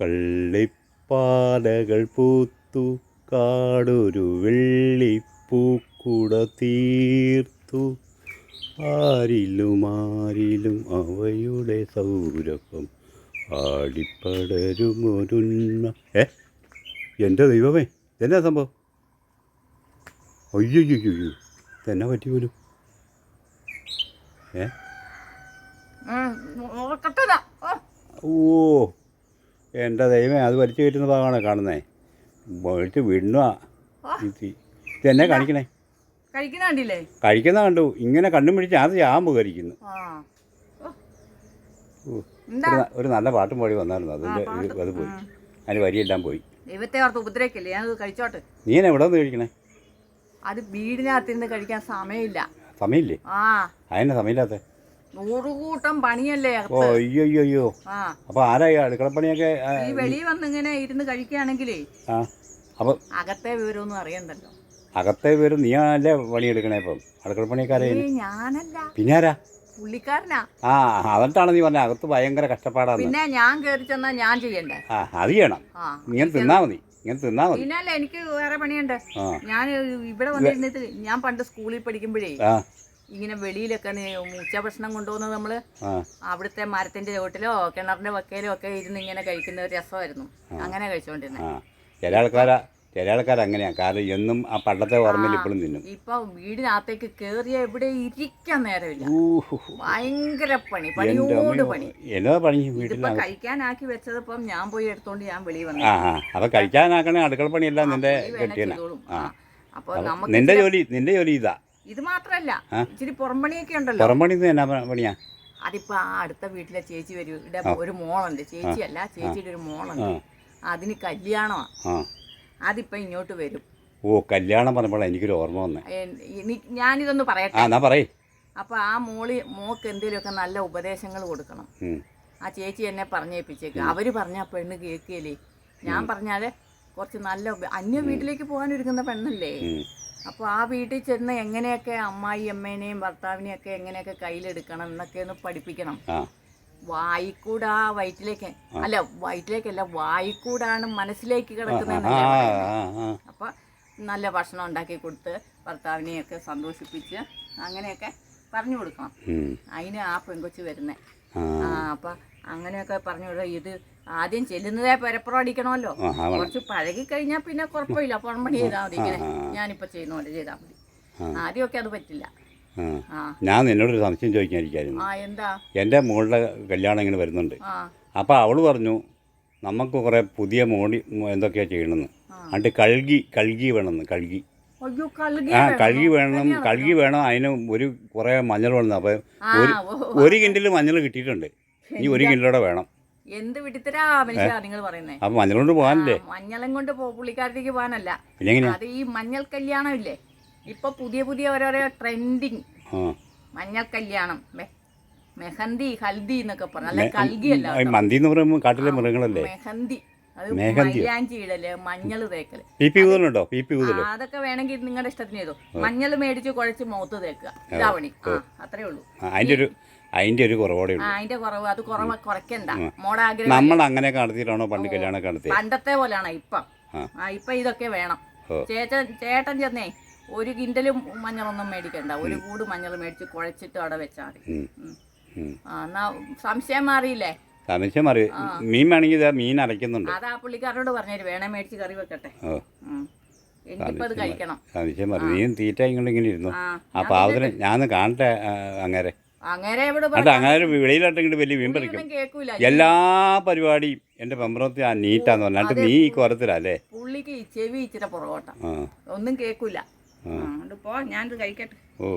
കള്ളിപ്പാലകൾ പൂത്തു കാടൊരു വെള്ളിപ്പൂക്കുട തീർത്തു. ആരിലും ആരിലും അവയുടെ സൗരഭം ആടിപ്പടരുമൊരുന്ന ഏ? എന്റെ ദൈവമേ എന്നാ സംഭവം? അയ്യോ തന്നെ പറ്റി പോലും? ഏ? ഓ എന്റെ ദൈവമേ അത് വലിച്ചു കയറ്റുന്ന ഭാഗമാണ് കാണുന്നേ. വലിച്ച് വിണ്ണുക ഇത് ഇതെന്നെ കാണിക്കണേ. കഴിക്കുന്ന കണ്ടില്ലേ? കഴിക്കുന്ന കണ്ടു. ഇങ്ങനെ കണ്ണും പിടിച്ച് അത് ചാമ്പ് കരിക്കുന്നു ഒരു നല്ല പാട്ടും പാടി വന്നായിരുന്നു. അതിന്റെ അത് പോയി. അതിന് വരിയെല്ലാം പോയി. ദൈവത്തെ ഓർത്ത് ഉപദ്രവിക്കല്ലേ? ഞാനത് കഴിച്ചോട്ടെ. നീ എന്നെ എവിടെ നിന്ന് കഴിക്കണേ? അത് വീടിനകത്തിരുന്ന് കഴിക്കാൻ സമയമില്ല. സമയമില്ലേ? ആ. അതിനെ സമയമില്ലാത്ത നൂറുകൂട്ടം പണിയല്ലേ ഓ അയ്യോ അയ്യോ അയ്യോ ആ അപ്പോൾ ആരായി അടുക്കളപ്പണിയൊക്കെ ഈ വെളിയിൽ വന്നിങ്ങനെ ഇരുന്ന് കഴിക്കുകയാണെങ്കിലേ അപ്പൊ അകത്തെ വിവരമൊന്നും അറിയണ്ടല്ലോ. അകത്തെ വിവരം നീ അല്ലേ പണിയെടുക്കണേ ഇപ്പം? അടുക്കളപ്പണിയൊക്കെ പണിയൊക്കെ ഞാനല്ല. പിന്നെ ആരാ? പുള്ളിക്കാരനാ. ആ എന്നിട്ടാണ് നീ പറഞ്ഞ? അകത്ത് ഭയങ്കര കഷ്ടപ്പാടാണ് പിന്നെ ഞാൻ കയറി ചെന്നാ ഞാൻ ചെയ്യണ്ടേ? ആ അത് ചെയ്യണം. ഇങ്ങനെ തിന്നാ മതി. ഇങ്ങനെ തിന്നാ മതി. പിന്നല്ല എനിക്ക് വേറെ പണിയുണ്ട്. ഞാൻ ഇവിടെ വന്നിരുന്നിട്ട് ഞാൻ പണ്ട് സ്കൂളിൽ പഠിക്കുമ്പോഴേ ഇങ്ങനെ വെളിയിലൊക്കെ മൂച്ച ഭക്ഷണം കൊണ്ടുപോകുന്നത് നമ്മൾ അവിടുത്തെ മരത്തിന്റെ ചോട്ടിലോ കിണറിന്റെ വക്കയിലോ ഒക്കെ ഇരുന്ന് ഇങ്ങനെ കഴിക്കുന്ന ഒരു രസമായിരുന്നു. അങ്ങനെ കഴിച്ചോണ്ടിരുന്നത് ചില ആൾക്കാരാ ചില ആൾക്കാർ അങ്ങനെയാ. കാരണം എന്നും ആ പണ്ടത്തെ ഓർമ്മയിൽ ഇപ്പോഴും തിന്നും. ഇപ്പൊ വീടിനകത്തേക്ക് കേറിയ എവിടെ ഇരിക്കാൻ നേരമില്ല. ഭയങ്കര പണി പണിയോട് പണി. എന്നതാ പണി വീട്ടിലാണ് കഴിക്കാനാക്കി വെച്ചതിപ്പം ഞാൻ പോയി എടുത്തോണ്ട് ഞാൻ വെളിയിൽ വന്നു. ആ അപ്പം കഴിക്കാനാക്കണേ അടുക്കള പണിയെല്ലാം നിന്റെ കെട്ടിയാണ് നിന്റെ ജോലി നിന്റെ ജോലി ഇതാ. ഇത് മാത്രല്ല? ഇച്ചിരി പുറംപണിയൊക്കെ ഉണ്ടല്ലോ. പുറംപണി എന്നാ പണിയാ? അതിപ്പോ ആ അടുത്ത വീട്ടിലെ ചേച്ചി വരും. ഇവിടെ ഒരു മോളുണ്ട്. ചേച്ചിയല്ല ചേച്ചിയുടെ ഒരു മോളുണ്ട്. അതിന് കല്യാണമാ. അതിപ്പോ ഇങ്ങോട്ട് വരും. ഓ കല്യാണം പറഞ്ഞപ്പോൾ എനിക്കൊരു ഓർമ്മ വന്നേ. ഞാനിതൊന്ന് പറയട്ടെ? പറയ്. അപ്പൊ ആ മോളി മോക്ക് എന്തെങ്കിലുമൊക്കെ നല്ല ഉപദേശങ്ങൾ കൊടുക്കണം. ആ ചേച്ചി എന്നെ പറഞ്ഞേപ്പിച്ചേക്ക്. അവർ പറഞ്ഞ പെണ്ണ് കേൾക്കുകയല്ലേ ഞാൻ പറഞ്ഞാൽ കുറച്ച് നല്ല അന്യ വീട്ടിലേക്ക് പോകാൻ ഒരുങ്ങുന്ന പെണ്ണല്ലേ. അപ്പോൾ ആ വീട്ടിൽ ചെന്ന് എങ്ങനെയൊക്കെ അമ്മായി അമ്മേനെയും ഭർത്താവിനെയും ഒക്കെ എങ്ങനെയൊക്കെ കയ്യിലെടുക്കണം എന്നൊക്കെ ഒന്ന് പഠിപ്പിക്കണം. ആ. വായിക്കൂടാ വയറ്റിലേക്ക്. അല്ല വയറ്റിലേക്കല്ല വായിക്കൂടാണ് മനസ്സിലേക്ക് കിടക്കുന്നത് അപ്പൊ നല്ല ഭക്ഷണം ഉണ്ടാക്കി കൊടുത്ത് ഭർത്താവിനെയൊക്കെ സന്തോഷിപ്പിച്ച് അങ്ങനെയൊക്കെ പറഞ്ഞു കൊടുക്കണം. അതിന് ആ പെങ്കൊച്ച് വരുന്നേ. ആ. ആ അപ്പൊ അങ്ങനെയൊക്കെ പറഞ്ഞു കൊടുക്കുക ഇത് ആദ്യം ചെല്ലുന്നതേ പരപ്പുറം അടിക്കണമല്ലോ. ആ ആ വേണം. കുറച്ച് പഴകി കഴിഞ്ഞാൽ പിന്നെ കുഴപ്പമില്ല. പുറംപണി ചെയ്താൽ മതി. ഇങ്ങനെ ഞാനിപ്പോ ചെയ്യുന്ന പോലെ ചെയ്താൽ മതി. ആദ്യമൊക്കെ അത് പറ്റില്ല. ഞാൻ നിന്നോട് ഒരു സംശയം ചോദിക്കാനിരിക്കായിരുന്നു. എന്റെ മോളുടെ കല്യാണം ഇങ്ങനെ വരുന്നുണ്ട്. അപ്പൊ അപ്പോൾ അവൾ പറഞ്ഞു നമുക്ക് കുറേ പുതിയ മോടി എന്തൊക്കെയാ ചെയ്യണമെന്ന്. അണ്ട് കഴുകി കഴുകി വേണമെന്ന് കഴുകി ആ? കഴുകി വേണം കഴുകി വേണം അതിന് ഒരു കുറേ മഞ്ഞൾ വേണം. അപ്പോൾ ഒരു കിണ്ടിൽ ഒരു കിൻഡിൽ മഞ്ഞൾ കിട്ടിയിട്ടുണ്ട്. ഇനി ഒരു കിൻഡിലൂടെ വേണം. എന്ത് വിട്ടിത്തരാ മനുഷ്യ നിങ്ങൾ പറയുന്നേ? മഞ്ഞൾ കൊണ്ട് പോകാനല്ലേ? മഞ്ഞളും കൊണ്ട് പുള്ളിക്കാരത്തേക്ക് പോകാനല്ല. അത് ഈ മഞ്ഞൾ കല്യാണം ഇല്ലേ? ഇപ്പൊ പുതിയ പുതിയ ഓരോരോ ട്രെൻഡിങ് മഞ്ഞൾ കല്യാണം. മെഹന്തി ഹൽദി എന്നൊക്കെ പറഞ്ഞു അല്ല കൽഗിയല്ല മന്തി എന്ന് പറയുമ്പോൾ കാട്ടിലെ മൃഗങ്ങളല്ലേ? മെഹന്തി. മഞ്ഞൾ തേക്കൽ. അതൊക്കെ വേണമെങ്കിൽ നിങ്ങളുടെ ഇഷ്ടത്തിന് ചെയ്തു. മഞ്ഞൾ മേടിച്ച് കുഴച്ച് മുഖത്ത് തേക്കുക. ഇതാവണി അത്രേ ഉള്ളൂ. അതിന്റെ ഒരു അതിന്റെ ഒരു കുറവോടെ ആ അതിന്റെ കുറവ്. അത് കുറവ് കുറയ്ക്കണ്ട. മോടെ ആഗ്രഹം നമ്മൾ അങ്ങനെ നടത്തിയിട്ടാണോ പണ്ട് കല്യാണം നടത്തിയത് പണ്ടത്തെ പോലെയാണ് ഇപ്പം. ആ. ഇപ്പൊ ഇതൊക്കെ വേണം. ഓ. ചേട്ടൻ ചേട്ടൻ ചെന്നേ ഒരു കിൻഡലും മഞ്ഞളൊന്നും മേടിക്കണ്ട. ഒരു കൂട് മഞ്ഞൾ മേടിച്ച് കുഴച്ചിട്ട് അവിടെ വെച്ചാൽ മതി. ഉം. ഉം. ഉം. ആ എന്നാ സംശയം മാറിയില്ലേ? സംശയം മാറി. മീൻ വേണമെങ്കിൽ ഇതാ മീൻ അരയ്ക്കുന്നുണ്ട്. അതാ പുള്ളിക്കാരനോട് പറഞ്ഞേര് വേണേ മേടിച്ച് കറി വെക്കട്ടെ. ഓ. ഉം. എനിക്കിപ്പോ അത് കഴിക്കണം. സംശയം മാറി. നീ തീറ്റ ഇങ്ങനെ ഇങ്ങനെ ഇരുന്നു? ആ. ആ ഞാൻ ഞാനൊന്ന് കാണട്ടെ ആ, അങ്ങേരെ. അങ്ങനെ വലിയ കേൾക്കൂല എല്ലാ പരിപാടിയും എന്റെ പെമ്പറത്ത് ആ നീറ്റാന്ന് പറഞ്ഞാൽ നീ ഈ കുറത്തിലല്ലേ പുള്ളിക്ക് ചെവി ഇച്ചിരി പുറകോട്ടാ. ഒന്നും കഴിക്കട്ടെ. ഓ.